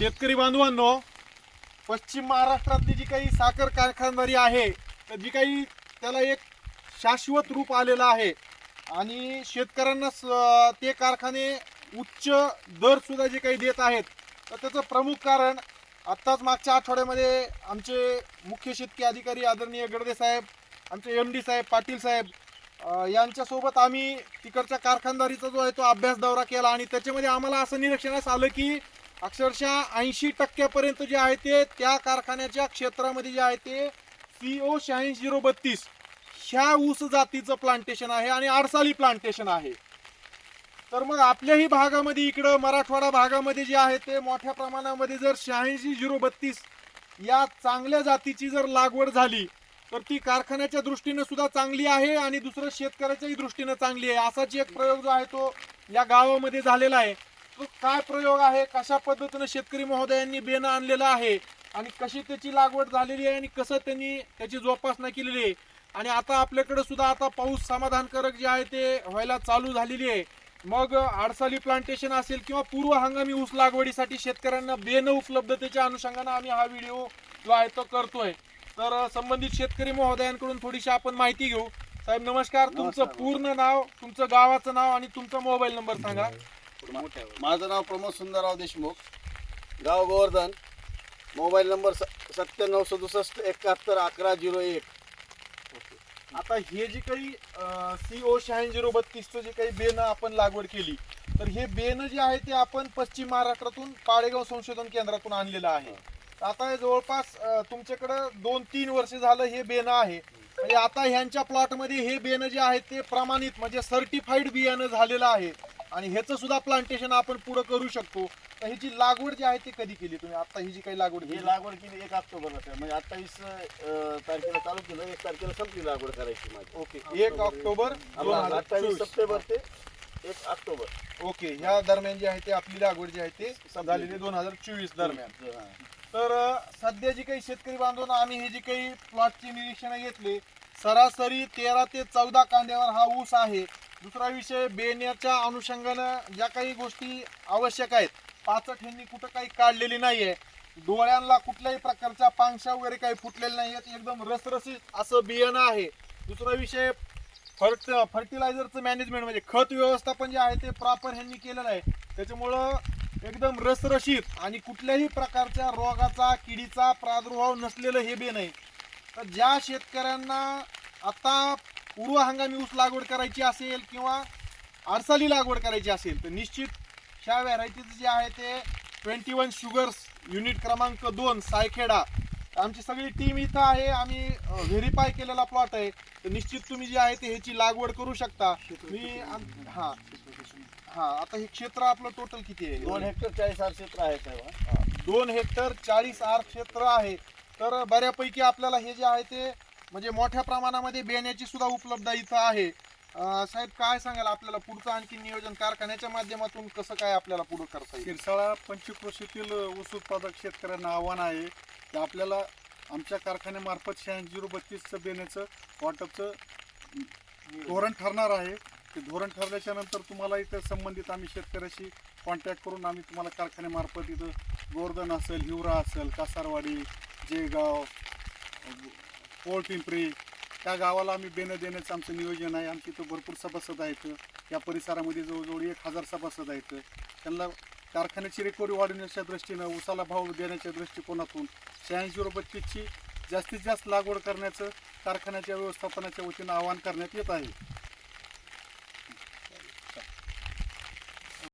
शेतकरी बांधवांनो पश्चिम महाराष्ट्रातली जी काही साखर कारखानदारी आहे तर जी काही त्याला एक शाश्वत रूप आलेलं आहे. आणि शेतकऱ्यांना ते कारखाने उच्च दर सुद्धा जे काही देत आहेत तर त्याचं प्रमुख कारण आत्ताच मागच्या आठवड्यामध्ये आमचे मुख्य शेतकी अधिकारी आदरणीय गडदे साहेब आमचे एम डी साहेब पाटील साहेब यांच्यासोबत आम्ही तिकडच्या कारखानदारीचा जो आहे तो अभ्यास दौरा केला आणि त्याच्यामध्ये आम्हाला असं निरीक्षणास आलं की अक्षरशः ऐंशी टक्क्यापर्यंत जे आहे ते त्या कारखान्याच्या क्षेत्रामध्ये जे आहे ते सी ओ शहाऐंशी झिरो बत्तीस ह्या ऊस जातीचं प्लांटेशन आहे आणि आडसाली प्लांटेशन आहे. तर मग आपल्याही भागामध्ये इकडं मराठवाडा भागामध्ये जे आहे ते मोठ्या प्रमाणामध्ये जर शहाऐंशी झिरो बत्तीस या चांगल्या जातीची जर लागवड झाली तर ती कारखान्याच्या दृष्टीनं सुद्धा चांगली आहे आणि दुसरं शेतकऱ्याच्याही दृष्टीनं चांगली आहे. असाच एक प्रयोग जो आहे तो या गावामध्ये झालेला आहे. काय प्रयोग आहे? कशा पद्धतीनं शेतकरी महोदयांनी बेनं आणलेलं आहे? आणि कशी त्याची लागवड झालेली आहे? आणि कसं त्यांनी त्याची जोपासना केलेली आहे? आणि आता आपल्याकडे सुद्धा आता पाऊस समाधानकारक जे आहे ते व्हायला चालू झालेली आहे. मग आडसाली प्लांटेशन असेल किंवा पूर्व हंगामी ऊस लागवडीसाठी शेतकऱ्यांना बेनं उपलब्धतेच्या अनुषंगानं आम्ही हा व्हिडिओ जो आहे तो करतोय. तर संबंधित शेतकरी महोदयांकडून थोडीशी आपण माहिती घेऊ. साहेब नमस्कार. तुमचं. पूर्ण नाव तुमचं गावाचं नाव आणि तुमचा मोबाईल नंबर सांगा. माझं नाव प्रमोद सुंदरराव देशमुख. गाव गोवर्धन. मोबाईल नंबर स- सत्त्याण्णव सदुसष्ट एकाहत्तर अकरा झिरो एक. आता हे जे काही सी ओ शहाऐंशी झिरो बत्तीसचं जे काही बेनं आपण लागवड केली तर हे बेनं जे आहे ते आपण पश्चिम महाराष्ट्रातून पाडेगाव संशोधन केंद्रातून आणलेलं आहे. आता हे जवळपास तुमच्याकडं दोन तीन वर्ष झालं हे बेनं आहे. म्हणजे आता ह्यांच्या प्लॉटमध्ये हे बेनं जे आहे ते प्रमाणित म्हणजे सर्टिफाईड बियाणं झालेलं आहे. आणि ह्याचं सुद्धा प्लांटेशन आपण पुढं करू शकतो. तर ह्याची लागवड जी आहे ती कधी केली तुम्ही? आता ही जी काही लागवड ही केली. लागवड केली एक ऑक्टोबरला सर म्हणजे अठ्ठावीस तारखेला चालू केलं. एक तारखेला संपली लागवड करायची माझी. ओके. एक ऑक्टोबर दोन हजार अठ्ठावीस चोवीस. सप्टेंबर ते एक ऑक्टोबर. ओके. ह्या दरम्यान जे आहे ते आपली लागवड जी आहे ते झालेली दोन हजार चोवीस दरम्यान. हा. तर अ, सध्या जी काही शेतकरी बांधवांना आम्ही हे जी काही प्लॉटची निरीक्षणं घेतली सरासरी तेरा ते चौदा कांड्यावर हा ऊस आहे. दुसरा विषय बेण्याच्या अनुषंगानं ज्या काही गोष्टी आवश्यक आहेत. पाचट ह्यांनी कुठं काही काढलेली नाहीये. डोळ्यांना कुठल्याही प्रकारच्या पांगशा वगैरे काही फुटलेल्या नाही आहेत. एकदम रसरसीत असं बियाणं आहे. दुसरा विषय फर्ट फर्टिलायझरचं मॅनेजमेंट म्हणजे खत व्यवस्थापन जे आहे ते प्रॉपर ह्यांनी केलेलं आहे. त्याच्यामुळं एकदम रसरशीत आणि कुठल्याही प्रकारच्या रोगाचा किडीचा प्रादुर्भाव नसलेलं हे बेन आहे. तर ज्या शेतकऱ्यांना आता पूर्व हंगामी ऊस लागवड करायची असेल किंवा आरसाली लागवड करायची असेल तर निश्चित ह्या व्हरायटीज जे आहे ते ट्वेंटी वन शुगर्स युनिट क्रमांक दोन सायखेडा. आमची सगळी टीम इथं आहे आम्ही व्हेरीफाय केलेला प्लॉट आहे. तर निश्चित तुम्ही जे आहे ते ह्याची लागवड करू शकता. मी हा. हा आता हे क्षेत्र आपलं टोटल किती आहे? दोन हेक्टर चाळीस आर क्षेत्र आहे साहेब दोन हेक्टर चाळीस आर क्षेत्र आहे. तर बऱ्यापैकी आपल्याला हे जे आहे ते म्हणजे मोठ्या प्रमाणामध्ये बेण्याची सुद्धा उपलब्धता इथं आहे. साहेब काय सांगाल आपल्याला? पुढचं आणखी नियोजन कारखान्याच्या माध्यमातून कसं काय आपल्याला पुढं करता येईल? शिरसाळा पंचकृषीतील ऊस उत्पादक शेतकऱ्यांना आव्हान आहे की आपल्याला आमच्या कारखान्यामार्फत शहाऐंशी झिरो बत्तीसचं बेण्याचं वाटपचं धोरण ठरणार आहे. ते धोरण ठरल्याच्या नंतर तुम्हाला इथं संबंधित आम्ही शेतकऱ्याशी कॉन्टॅक्ट करून आम्ही तुम्हाला कारखान्यामार्फत इथं गोवर्धन असेल हिवरा असेल कासारवाडी जेगाव पोळ पिंपरी त्या गावाला आम्ही देणं देण्याचं आमचं नियोजन आहे. आमची इथं भरपूर सभासद आहेत. या परिसरामध्ये जवळजवळ एक हजार सभासद आहेत. त्यांना कारखान्याची रिकव्हरी वाढवण्याच्या दृष्टीनं उसाला भाव देण्याच्या दृष्टिकोनातून शहाऐंशी रुपये जास्तीत जास्त लागवड करण्याचं कारखान्याच्या व्यवस्थापनाच्या वतीनं आवाहन करण्यात येत आहे.